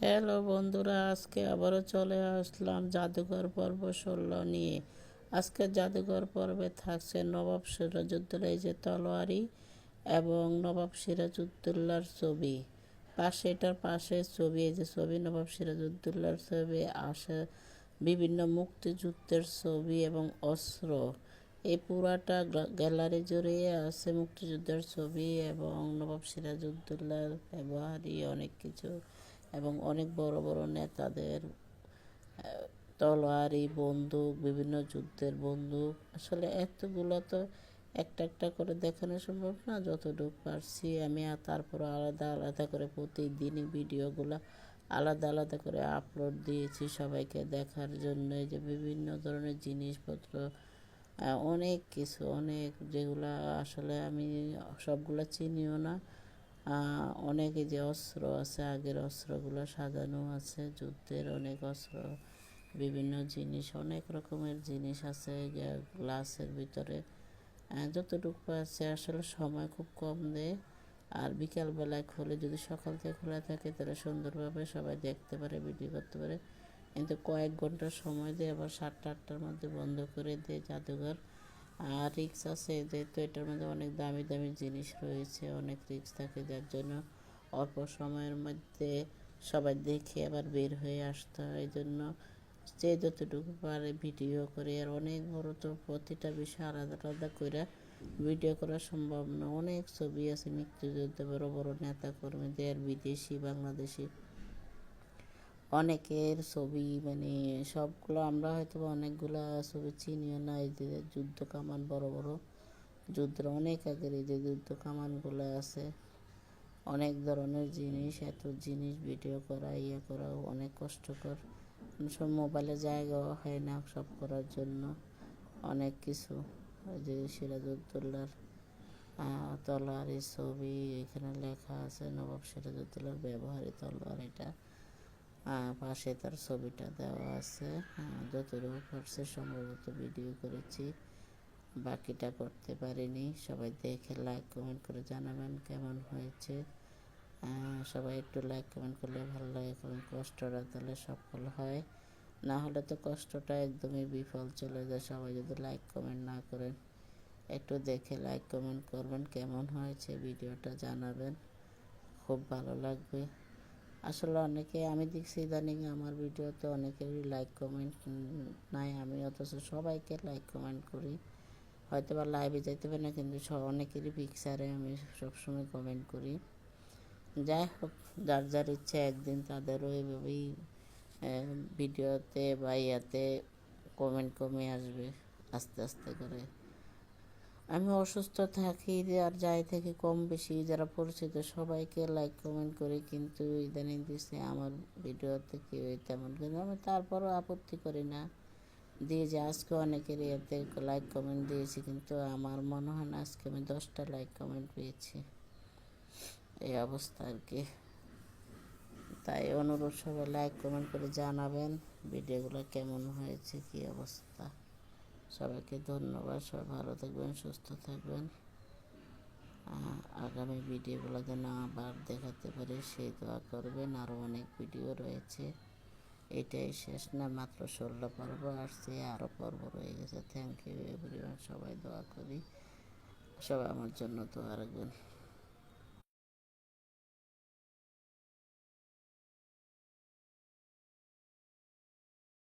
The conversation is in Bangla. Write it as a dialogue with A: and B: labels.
A: হ্যালো বন্ধুরা, আজকে আবারও চলে আসলাম জাদুঘর পর্ব ষোলো নিয়ে। আজকে জাদুঘর পর্বে থাকছে নবাব সিরাজউদ্দৌলা এই যে তলোয়ারি এবং নবাব সিরাজউদ্দৌলার ছবি। পাশে এটার পাশে ছবি, এই যে ছবি, নবাব সিরাজউদ্দৌলার ছবি, আসে বিভিন্ন মুক্তিযুদ্ধের ছবি এবং অস্ত্র। এই পুরাটা গ্যালারি জড়িয়ে আছে মুক্তিযুদ্ধের ছবি এবং নবাব সিরাজউদ্দৌলার ব্যবহারই অনেক কিছু। এবং অনেক বড় বড় নেতাদের তলোয়ারি, বন্দুক, বিভিন্ন যুদ্ধের বন্দুক। আসলে এতগুলো তো একটা একটা করে দেখানো সম্ভব না, যতটুকু পারছি আমি, আর তারপর আলাদা আলাদা করে প্রতিদিনই ভিডিওগুলো আলাদা আলাদা করে আপলোড দিয়েছি সবাইকে দেখার জন্য। যে বিভিন্ন ধরনের জিনিসপত্র অনেক কিছু, অনেক যেগুলো আসলে আমি সবগুলো চিনিও না। অনেকে যে অস্ত্র আছে, আগের অস্ত্রগুলো সাজানো আছে, যুদ্ধের অনেক অস্ত্র, বিভিন্ন জিনিস, অনেক রকমের জিনিস আছে গ্লাসের ভিতরে। যতটুকু আছে আসলে সময় খুব কম দেয়। আর বিকালবেলায় খুলে, যদি সকাল থেকে খোলা থাকে, তাহলে সুন্দরভাবে সবাই দেখতে পারে ভিডিও করতে পারে। কিন্তু কয়েক ঘণ্টা সময় দিয়ে আবার সাতটা, আটটার মধ্যে বন্ধ করে দেয় জাদুঘর। আর রিক্স আছে, যেহেতু এটার মধ্যে অনেক দামি দামি জিনিস রয়েছে, অনেক রিক্স থাকে, যার জন্য অল্প সময়ের মধ্যে সবাই দেখে আবার বের হয়ে আসতে হয়। এই জন্য যে যতটুকু পারে ভিডিও করে, আর অনেক বড় তো প্রতিটা বিষয় আলাদা আলাদা করে ভিডিও করা সম্ভব না। অনেক ছবি আছে মুক্তিযুদ্ধে বড় বড় নেতা কর্মীদের বিদেশি, বাংলাদেশি অনেকের ছবি মানে সবগুলো আমরা হয়তো অনেকগুলো ছবি চিনিও না, এই যে যুদ্ধ কামান বড় বড়। যুদ্ধের অনেক আগের এই যে যুদ্ধ কামানগুলো আছে। অনেক ধরনের জিনিস, এত জিনিস ভিডিও করা ইয়ে করা অনেক কষ্টকর। সব মোবাইলে জায়গাও হয় না সব করার জন্য। অনেক কিছু যে সিরাজউদ্দৌলার তলোয়ারের ছবি, এখানে লেখা আছে নবাব সিরাজউদ্দৌলার ব্যবহারী তলোয়ার এটা। পাশে তার ছবিটা দেওয়া আছে। যতটুকু পারছে সম্ভবত ভিডিও করেছি। বাকিটা করতে পারিনি। সবাই দেখে লাইক কমেন্ট করে জানাবেন কেমন হয়েছে। সবাই একটু লাইক কমেন্ট করলে ভালো লাগে। কারণ কষ্টটা তাহলে সফল হয়। না হলে তো কষ্টটা একদমই বিফল চলে যায়। সবাই যদি লাইক কমেন্ট না করেন, একটু দেখে লাইক কমেন্ট করবেন। কেমন হয়েছে? ভিডিওটা জানাবেন। খুব ভালো লাগবে। আসলে অনেকে, আমি দেখছি ইদানিং আমার ভিডিওতে অনেকেরই লাইক কমেন্ট নাই, আমি অথচ সবাইকে লাইক কমেন্ট করি। হয়তো বা লাইভে যেতে পারি না, কিন্তু অনেকেরই পিকচারে আমি সবসময় কমেন্ট করি। যাই হোক, যার যার ইচ্ছা একদিন তাদেরও এইভাবেই ভিডিওতে বা ইয়াতে কমেন্ট কমে আসবে, আস্তে আস্তে করে। আমি অসুস্থ থাকি, আর যাই থেকে কম বেশি। যারা পরিচিত, সবাইকে লাইক কমেন্ট করে। কিন্তু ইদানিং দিচ্ছে আমার ভিডিওতে কেউ তেমন কিন্তু আমি তারপরও আপত্তি করি না। দিয়ে যে আজকে অনেকের ইয়েতে লাইক কমেন্ট দিয়েছি, কিন্তু আমার মনে হয় না আজকে আমি দশটা লাইক কমেন্ট পেয়েছি। এই অবস্থা আর কি। তাই অনুরোধ সবাই লাইক কমেন্ট করে জানাবেন। ভিডিওগুলো কেমন হয়েছে, কী অবস্থা? সবাইকে ধন্যবাদ, সবাই ভালো থাকবেন, সুস্থ থাকবেন। আগামী ভিডিওগুলো যেন আবার দেখাতে পারি সেই দোয়া করবেন। আরও অনেক ভিডিও রয়েছে। এটাই শেষ না, মাত্র ষোলো পর্ব আসছে আরও পর্ব রয়ে গেছে। থ্যাংক ইউ এভরিওয়ান সবাই দোয়া করি। সবাই আমার জন্য দোয়া রাখবেন।